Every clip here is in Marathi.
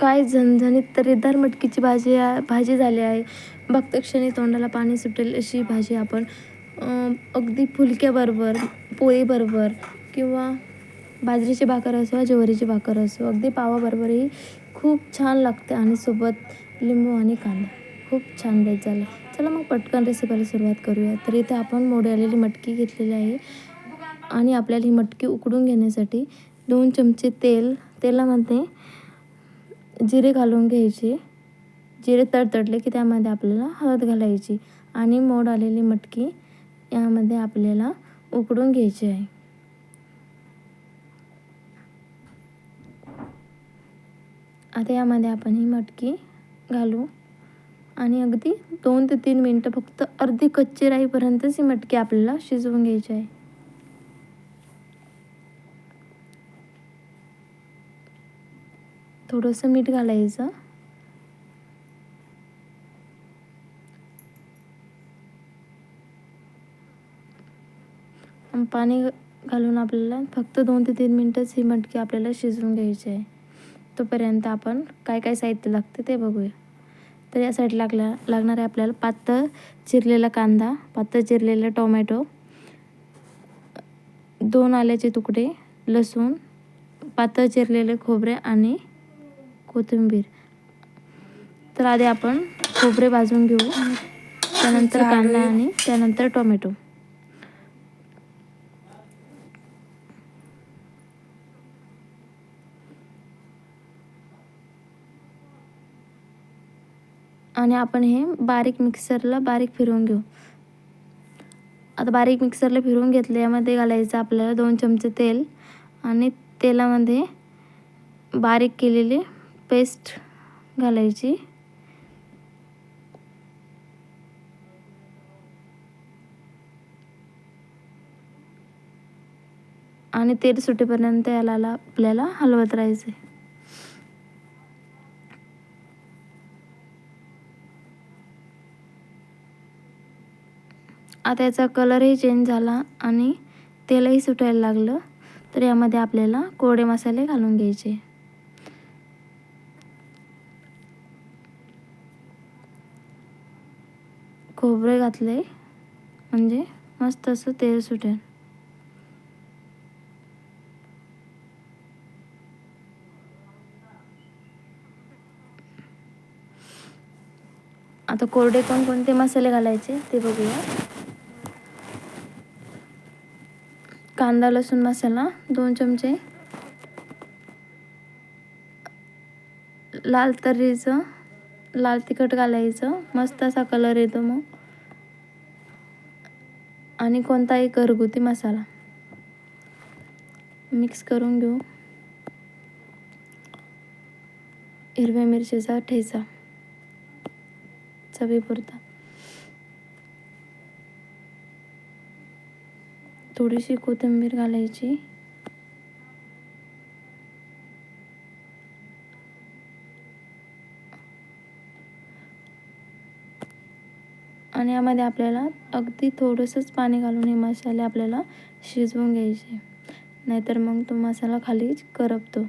काय झणझणीत तर्रीदार मटकीची भाजी भाजी झाली आहे. बघता क्षणी तोंडाला पाणी सुटेल अशी भाजी आपण. अगदी फुलक्याबरोबर पोळीबरोबर किंवा बाजरीची भाकर असो ज्वारीची भाकर असो अगदी पावाबरोबरही खूप छान लागते आणि सोबत लिंबू आणि कांदा. खूप छान बेत झाला. चला मग पटकन रेसिपीला सुरुवात करूया. तर इथे आपण मोडी आलेली मटकी घेतलेली आहे. आणि आपल्याला ही मटकी उकडून घेण्यासाठी दोन चमचे तेल तेलामध्ये जिरे घालून घ्यायचे. जिरे तडतडले की त्यामध्ये आपल्याला हळद घालायची आणि मोड आलेली मटकी यामध्ये आपल्याला उकडून घ्यायची आहे. आता यामध्ये आपण ही मटकी घालू आणि अगदी दोन ते तीन मिनटं फक्त अर्धी कच्ची राहीपर्यंतच ही मटकी आपल्याला शिजवून घ्यायची आहे. थोडंसं मीठ घालायचं. पाणी घालून आपल्याला फक्त दोन ते तीन मिनटंच ही मटकी आपल्याला शिजवून घ्यायची आहे. तोपर्यंत आपण काय काय साहित्य लागते ते बघूया. तर यासाठी लागला लागणार आहे आपल्याला पातळ चिरलेला कांदा पातळ चिरलेला टोमॅटो दोन आल्याचे तुकडे लसूण पातळ चिरलेले खोबरे आणि कोथिंबीर. तर आधी आपण खोबरे भाजून घेऊ. त्यानंतर कांदा आणि त्यानंतर टोमॅटो. आणि आपण हे बारीक मिक्सरला बारीक फिरवून घेऊ. आता बारीक मिक्सरला फिरवून घेतलं यामध्ये घालायचं आपल्याला दोन चमचे तेल आणि तेलामध्ये बारीक केलेली पेस्ट घालायची. आणि तेल सुटेपर्यंत याला आपल्याला हलवत राहायचं आता याचा कलरही चेंज झाला आणि तेलही सुटायला लागलं तर यामध्ये आपल्याला कोरडे मसाले घालून घ्यायचे. खोबरे घातले म्हणजे मस्त असं तेल सुटेल. आता कोरडे कोणकोणते मसाले घालायचे ते बघूया. कांदा लसूण मसाला दोन चमचे. लाल तर्रीचं. लाल तिखट घालायचं. मस्त असा कलर येतो मग. आणि कोणताही घरगुती मसाला. मिक्स करून घेऊ. हिरव्या मिरचीचा ठेचा. चवीपुरता. थोडीशी कोथिंबीर घालायची. आणि यामध्ये आपल्याला अगदी थोडंसंच पाणी घालून हे मसाले आपल्याला शिजवून घ्यायचे. नाहीतर मग तो मसाला खाली करपतो.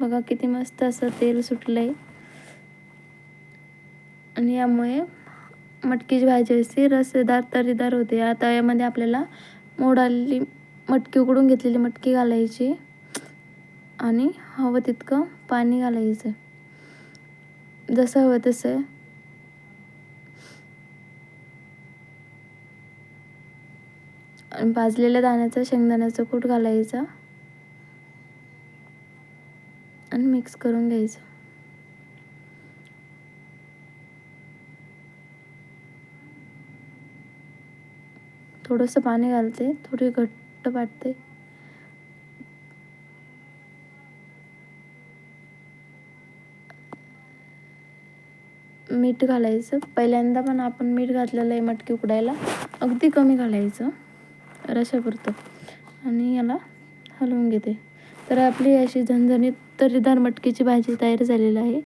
बघा किती मस्त असं तेल सुटलं आहे आणि यामुळे मटकीची भाजी अशी रसेदार तरीदार होते. या तव्यामध्ये आपल्याला मोडालेली मटकी उकडून घेतलेली मटकी घालायची आणि हवं तितकं पाणी घालायचं. जसं हवं तसं. आणि भाजलेल्या दाण्याचा शेंगदाण्याचा कूट घालायचा आणि मिक्स करून घ्यायचं. थोडंसं पाणी घालते थोडी घट्ट वाटते. मीठ घालायचं. पहिल्यांदा पण आपण मीठ घातलेलं आहे मटकी उकडायला. अगदी कमी घालायचं. रशापुरतं. आणि याला हलवून घेते. तर आपली अशी झणझणीत तर्रीदार मटकीची भाजी तयार झालेली आहे.